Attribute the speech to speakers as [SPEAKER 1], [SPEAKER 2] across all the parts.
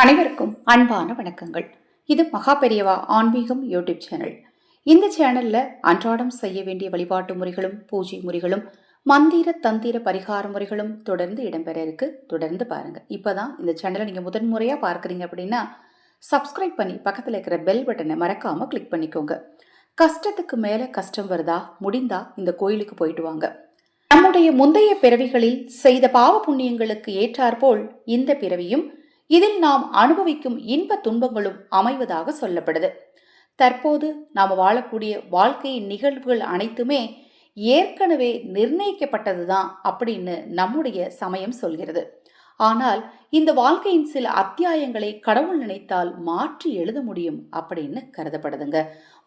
[SPEAKER 1] அனைவருக்கும் அன்பான வணக்கங்கள். இது மகா பெரியவா ஆன்மீகம் யூடியூப் சேனல். இந்த சேனல்ல அன்றாடம் செய்ய வேண்டிய வழிபாட்டு முறைகளும் பூஜை முறைகளும் மந்திர தந்திர பரிகார முறைகளும் தொடர்ந்து இடம்பெற இருக்கு. தொடர்ந்து பாருங்க. இப்போதான் இந்த சேனலை நீங்க முதன்முறையா பார்க்குறீங்க அப்படின்னா சப்ஸ்கிரைப் பண்ணி பக்கத்தில் இருக்கிற பெல் பட்டனை மறக்காம கிளிக் பண்ணிக்கோங்க. கஷ்டத்துக்கு மேல கஷ்டம் வருதா முடிந்தா இந்த கோயிலுக்கு போயிட்டு வாங்க. நம்முடைய முந்தைய பிறவிகளில் செய்த பாவ புண்ணியங்களுக்கு ஏற்றாற்போல் இந்த பிறவியும் இதில் நாம் அனுபவிக்கும் இன்ப துன்பங்களும் அமைவதாக சொல்லப்படுது. தற்போது நாம் வாழக்கூடிய வாழ்க்கையின் நிகழ்வுகள் அனைத்துமே ஏற்கனவே நிர்ணயிக்கப்பட்டதுதான் அப்படின்னு நம்முடைய சமயம் சொல்கிறது. ஆனால் இந்த வாழ்க்கையின் சில அத்தியாயங்களை கடவுள் நினைத்தால் மாற்றி எழுத முடியும் அப்படின்னு கருதப்படுதுங்க.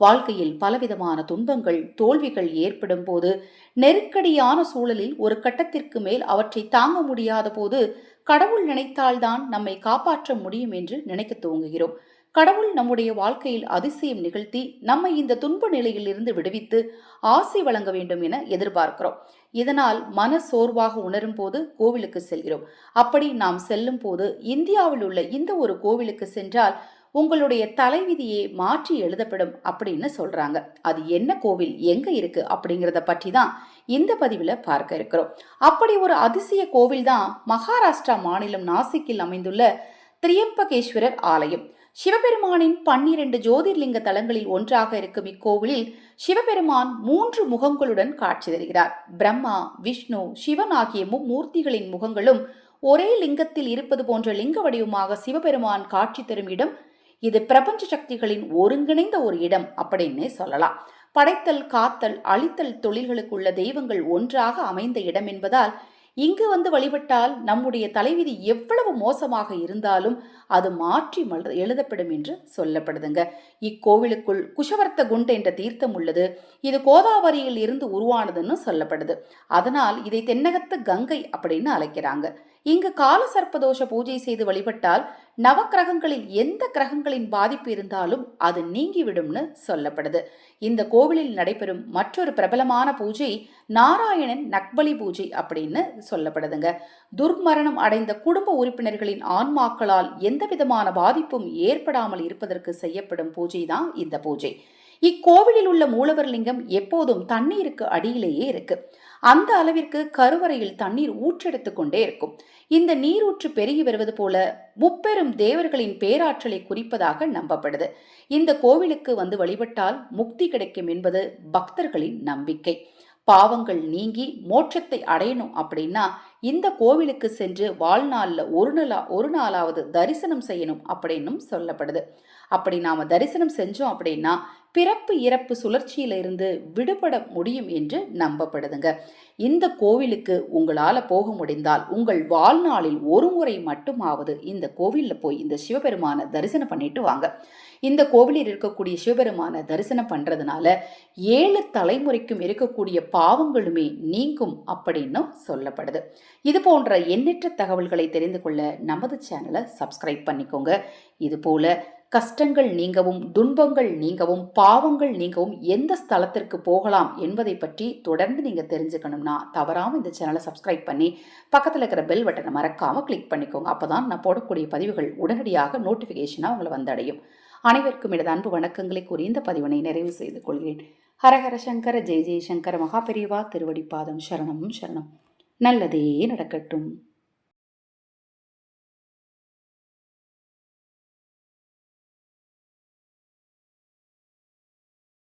[SPEAKER 1] வாழ்க்கையில் பலவிதமான துன்பங்கள் தோல்விகள் ஏற்படும் போது நெருக்கடியான சூழலில் ஒரு கட்டத்திற்கு மேல் அவற்றை தாங்க முடியாத போது கடவுள் நினைத்தால்தான் நம்மை காப்பாற்ற முடியும் என்று நினைக்க துவங்குகிறோம். கடவுள் நம்முடைய வாழ்க்கையில் அதிசயம் நிகழ்த்தி நம்மை இந்த துன்ப நிலையிலிருந்து விடுவித்து ஆசை வழங்க வேண்டும் என எதிர்பார்க்கிறோம். இதனால் மன சோர்வாக உணரும் போது கோவிலுக்கு செல்கிறோம். அப்படி நாம் செல்லும் போது இந்தியாவில் உள்ள இந்த ஒரு கோவிலுக்கு சென்றால் உங்களுடைய தலைவிதியே மாற்றி எழுதப்படும் அப்படின்னு சொல்றாங்க. அது என்ன கோவில்? எங்க இருக்கு? அப்படிங்கிறத பற்றி தான் இந்த பதிவில் பார்க்க இருக்கிறோம். அப்படி ஒரு அதிசய கோவில் தான் மகாராஷ்டிரா மாநிலம் நாசிக்கில் அமைந்துள்ள திரியம்பகேஸ்வரர் ஆலயம். சிவபெருமானின் பன்னிரண்டு ஜோதிர்லிங்க தலங்களில் ஒன்றாக இருக்கும் இக்கோவிலில் சிவபெருமான் மூன்று முகங்களுடன் காட்சி தருகிறார். பிரம்மா விஷ்ணு சிவன் ஆகிய மும்மூர்த்திகளின் முகங்களும் ஒரே லிங்கத்தில் இருப்பது போன்ற லிங்க வடிவமாக சிவபெருமான் காட்சி தரும் இடம். இது பிரபஞ்ச சக்திகளின் ஒருங்கிணைந்த ஒரு இடம் அப்படின்னு சொல்லலாம். படைத்தல் காத்தல் அழித்தல் தொழில்களுக்குள்ள தெய்வங்கள் ஒன்றாக அமைந்த இடம் என்பதால் இங்கு வந்து வழிபட்டால் நம்முடைய தலைவிதி எவ்வளவு மோசமாக இருந்தாலும் அது மாற்றி எழுதப்படும் என்று சொல்லப்படுதுங்க. இக்கோவிலுக்குள் குஷவர்த்த குண்ட் என்ற தீர்த்தம் உள்ளது. இது கோதாவரியில் இருந்து உருவானதுன்னு சொல்லப்படுது. அதனால் இதை தென்னகத்து கங்கை அப்படின்னு அழைக்கிறாங்க. இங்கு கால சர்ப்பதோஷ பூஜை செய்து வழிபட்டால் நவக்கிரகங்களில் எந்த கிரகங்களின் பாதிப்பு இருந்தாலும் அது நீங்கிவிடும்னு சொல்லப்படுது. இந்த கோவிலில் நடைபெறும் மற்றொரு பிரபலமான பூஜை நாராயணன் நக்பலி பூஜை அப்படின்னு சொல்லப்படுதுங்க. துர்மரணம் அடைந்த குடும்ப உறுப்பினர்களின் ஆன்மாக்களால் எந்த விதமான பாதிப்பும் ஏற்படாமல் இருப்பதற்கு செய்யப்படும் பூஜை தான் இந்த பூஜை. இக்கோவிலில் உள்ள மூலவர் லிங்கம் எப்போதும் தண்ணீருக்கு அடியிலேயே இருக்கு. அந்த அளவிற்கு கருவறையில் தண்ணீர் ஊற்றெடுத்து கொண்டே இருக்கும். இந்த நீரூற்று பெருகி வருவது போல முப்பெரும் தேவர்களின் பேராற்றலை குறிப்பதாக நம்பப்படுது. இந்த கோவிலுக்கு வந்து வழிபட்டால் முக்தி கிடைக்கும் என்பது பக்தர்களின் நம்பிக்கை. பாவங்கள் நீங்கி மோட்சத்தை அடையணும் அப்படின்னா இந்த கோவிலுக்கு சென்று வாழ்நாளில் ஒரு நாளா ஒரு நாளாவது தரிசனம் செய்யணும் அப்படின்னும் சொல்லப்படுது. அப்படி நாம் தரிசனம் செஞ்சோம் அப்படின்னா பிறப்பு இறப்பு சுழற்சியிலிருந்து விடுபட முடியும் என்று நம்பப்படுதுங்க. இந்த கோவிலுக்கு உங்களால் போக முடிந்தால் உங்கள் வாழ்நாளில் ஒரு முறை மட்டுமாவது இந்த கோவிலில் போய் இந்த சிவபெருமானை தரிசனம் பண்ணிட்டு வாங்க. இந்த கோவிலில் இருக்கக்கூடிய சிவபெருமானை தரிசனம் பண்ணுறதுனால ஏழு தலைமுறைக்கும் இருக்கக்கூடிய பாவங்களுமே நீங்கும் அப்படின்னும் சொல்லப்படுது. இது போன்ற எண்ணற்ற தகவல்களை தெரிந்து கொள்ள நமது சேனலை சப்ஸ்கிரைப் பண்ணிக்கோங்க. இதுபோல கஷ்டங்கள் நீங்கவும் துன்பங்கள் நீங்கவும் பாவங்கள் நீங்கவும் எந்த ஸ்தலத்திற்கு போகலாம் என்பதை பற்றி தொடர்ந்து நீங்கள் தெரிஞ்சுக்கணும்னா தவறாமல் இந்த சேனலை சப்ஸ்கிரைப் பண்ணி பக்கத்தில் இருக்கிற பெல் பட்டனை மறக்காமல் கிளிக் பண்ணிக்கோங்க. அப்போ தான் நான் போடக்கூடிய பதிவுகள் உடனடியாக நோட்டிஃபிகேஷனாக உங்களை வந்தடையும். அனைவருக்கும் எனது அன்பு வணக்கங்களை கூறி இந்த பதிவினை நிறைவு செய்து கொள்கிறேன். ஹரஹர சங்கர ஜெய ஜெய்சங்கர மகாபெரிவா திருவடிப்பாதம் சரணமும் சரணம். நல்லதே நடக்கட்டும்.